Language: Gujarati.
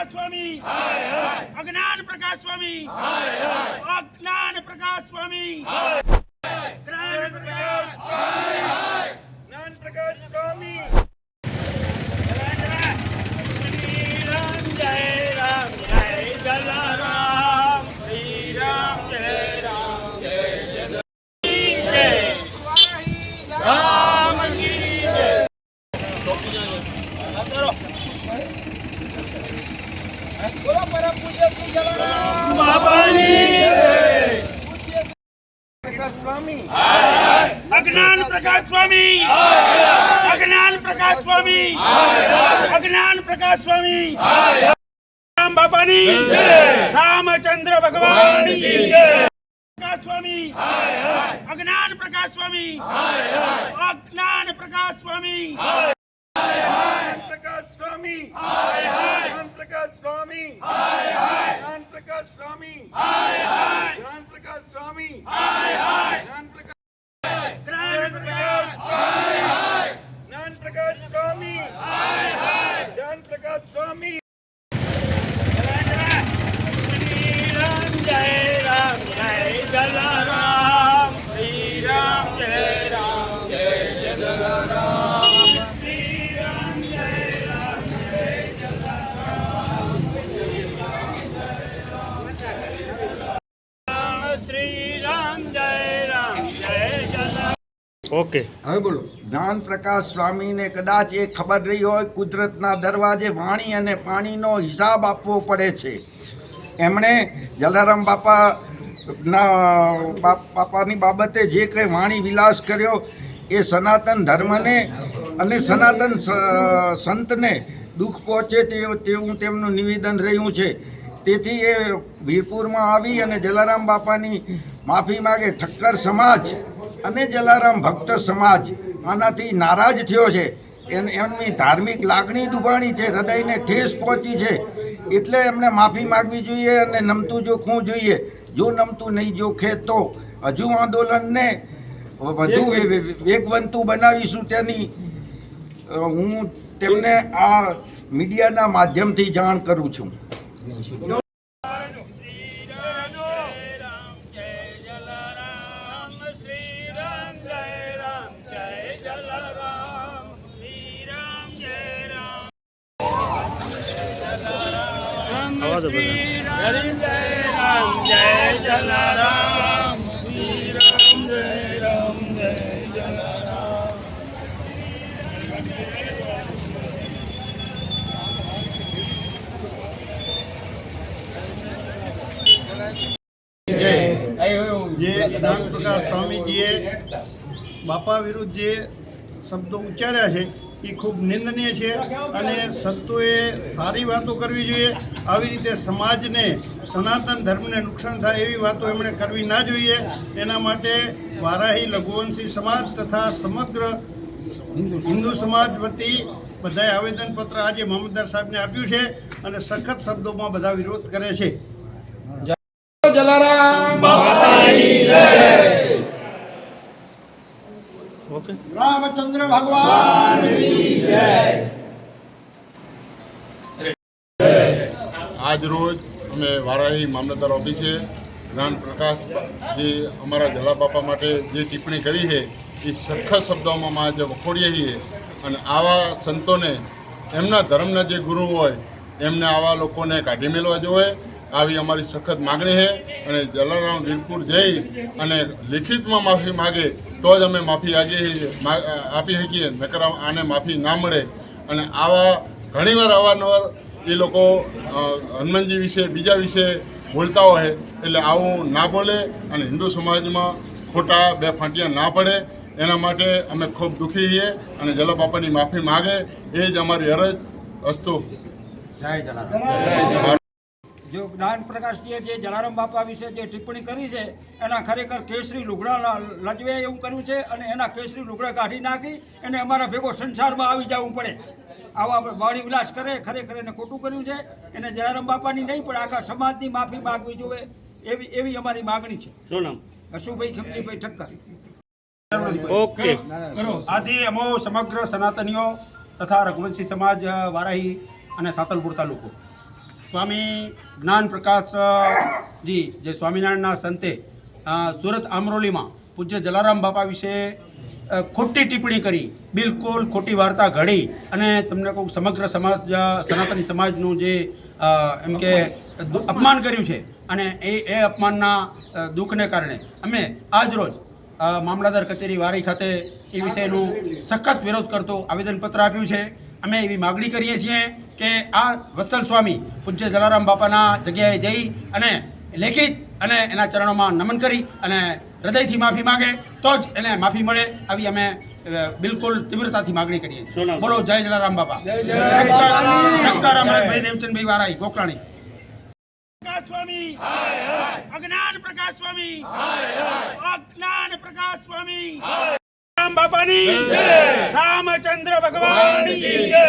પ્રકાશ સ્વામી અજ્ઞાન પ્રકાશ સ્વામી અજ્ઞાન પ્રકાશ સ્વામી જ્ઞાન પ્રકાશ જ્ઞાન પ્રકાશ સ્વામી રામ જય રામ જય જલારામ શ્રી રામ જય રામ જય જય રામ કી જય અજ્ઞાન પ્રકાશ સ્વામી અજ્ઞાન પ્રકાશ સ્વામી અજ્ઞાન પ્રકાશ સ્વામી રામ બાપાની રામચંદ્ર ભગવાનની જય. પ્રકાશ સ્વામી અજ્ઞાન પ્રકાશ સ્વામી અજ્ઞાન પ્રકાશ સ્વામી પ્રકાશ સ્વામી જ્ઞાન પ્રકાશ સ્વામી જ્ઞાન પ્રકાશ સ્વામી જ્ઞાન પ્રકાશ સ્વામી ઓકે હવે બોલો. જ્ઞાન પ્રકાશ સ્વામીને કદાચ એ ખબર રહી હોય, કુદરતના દરવાજે વાણી અને પાણીનો હિસાબ આપવો પડે છે. એમણે જલારામ બાપા ના બાપાની બાબતે જે કંઈ વાણી વિલાસ કર્યો, એ સનાતન ધર્મને અને સનાતન સંતને દુઃખ પહોંચે તેવું તેમનું નિવેદન રહ્યું છે. તેથી એ વીરપુરમાં આવી અને જલારામ બાપાની માફી માગે ઠક્કર સમાજ અને જલારામ ભક્ત સમાજ આનાથી નારાજ થયો છે. એમની ધાર્મિક લાગણી દુભાણી છે, હૃદયને ઠેસ પહોંચી છે. એટલે એમને માફી માગવી જોઈએ અને નમતું જોખવું જોઈએ. જો નમતું નહીં જોખે તો હજુ આંદોલનને વધુ વેગવંતું બનાવીશું તેની હું તેમને આ મીડિયાના માધ્યમથી જાણ કરું છું. જલારામ જે જ્ઞાન સ્વામીજીએ બાપા વિરુદ્ધ જે શબ્દો ઉચ્ચાર્યા છે એ ખૂબ નિંદનીય છે અને સંતોએ સારી વાતો કરવી જોઈએ. આવી રીતે સમાજને સનાતન ધર્મને નુકસાન થાય એવી વાતો એમણે કરવી ના જોઈએ. એના માટે વારાહી લઘુવંશી સમાજ તથા સમગ્ર હિન્દુ સમાજ. વતી બધાએ આવેદનપત્ર આજે મામલતદાર સાહેબને આપ્યું છે અને સખત શબ્દોમાં બધા વિરોધ કરે છે. રામચંદ્ર ભગવાન આજ રોજ અમે વારાહી મામલતદાર ઓફિસે જ્ઞાન પ્રકાશ જે અમારા જલા બાપા માટે જે ટિપ્પણી કરી છે એ સરખા શબ્દોમાં માં આજે વખોડીએ છીએ. અને આવા સંતોને એમના ધર્મના જે ગુરુ હોય એમને આવા લોકોને કાઢી મેળવા જોઈએ. આવી અમારી સખત માગણી છે અને જલારામ વીરપુર જઈ અને લિખિતમાં માફી માગે તો જ અમે માફી આગી આપી શકીએ. નકર આને માફી ના મળે. અને આવા ઘણીવાર અવારનવાર એ લોકો હનુમાનજી વિશે બીજા વિશે બોલતા હોય એટલે આવું ના બોલે અને હિન્દુ સમાજમાં ખોટા બે ફાંટિયા ના પડે. એના માટે અમે ખૂબ દુઃખી છીએ અને જલા બાપાની માફી માગે. એ જ અમારી અરજ અસ્તુ. જય જલારામ. જો જ્ઞાન પ્રકાશજીએ જે જલારામ બાપા વિશે જે ટિપ્પણી કરી છે એના ખરેખર કેસરી લુગડા લજવે એવું કર્યું છે અને એના કેસરી લુગડા કાઢી નાખી અને અમારા ભેગો સંસારમાં આવી જવું પડે. આવા વાણી વિલાસ કરે ખરેખર એને ખોટું કર્યું છે. એને જલારામ બાપાની નહીં પણ આખા સમાજની માફી માગવી જોઈએ એવી એવી અમારી માગણી છે. શું નામ? અશુભાઈ ખમજીભાઈ ઠક્કર. ઓકે. આથી અમો સમગ્ર સનાતનીઓ તથા રઘુવંશી સમાજ વારાહી અને સાતલપુર તાલુકો. સ્વામી જ્ઞાન પ્રકાશ જી સ્વામિનારાયણના સંતે સુરત આમરોલીમાં પૂજ્ય જલારામ બાપા વિશે ખોટી ટિપ્પણી કરી, બિલકુલ ખોટી વાર્તા ઘડી અને તમને કહું સમગ્ર સમાજ સનાતની સમાજનું જે એમ કે અપમાન કર્યું છે અને એ એ અપમાનના દુઃખને કારણે અમે આજ રોજ મામલાદાર કચેરી વારી ખાતે એ વિષયનું સખત વિરોધ કરતો આવેદનપત્ર આપ્યું છે. અમે એવી માગણી કરીએ છીએ કે આ વત્સલ સ્વામી પૂજ્ય જલારામ બાપાના જગ્યાએ જઈ અને લેખિત અને એના ચરણોમાં નમન કરી અને હૃદયથી માફી માગે તો જ એને માફી મળે આવી અમે બિલકુલ તીવ્રતાથી માગણી કરીએ છીએ. બોલો જય જલારામ બાપા. જય જલારામ બાપાની. શંકર અમરભાઈ દેવચંદભાઈ વારાઈ ગોકળાણી પ્રકાશ સ્વામી. અજ્ઞાન પ્રકાશ સ્વામી. અજ્ઞાન પ્રકાશ સ્વામી. રામ બાપાની. રામચંદ્ર ભગવાનની જય.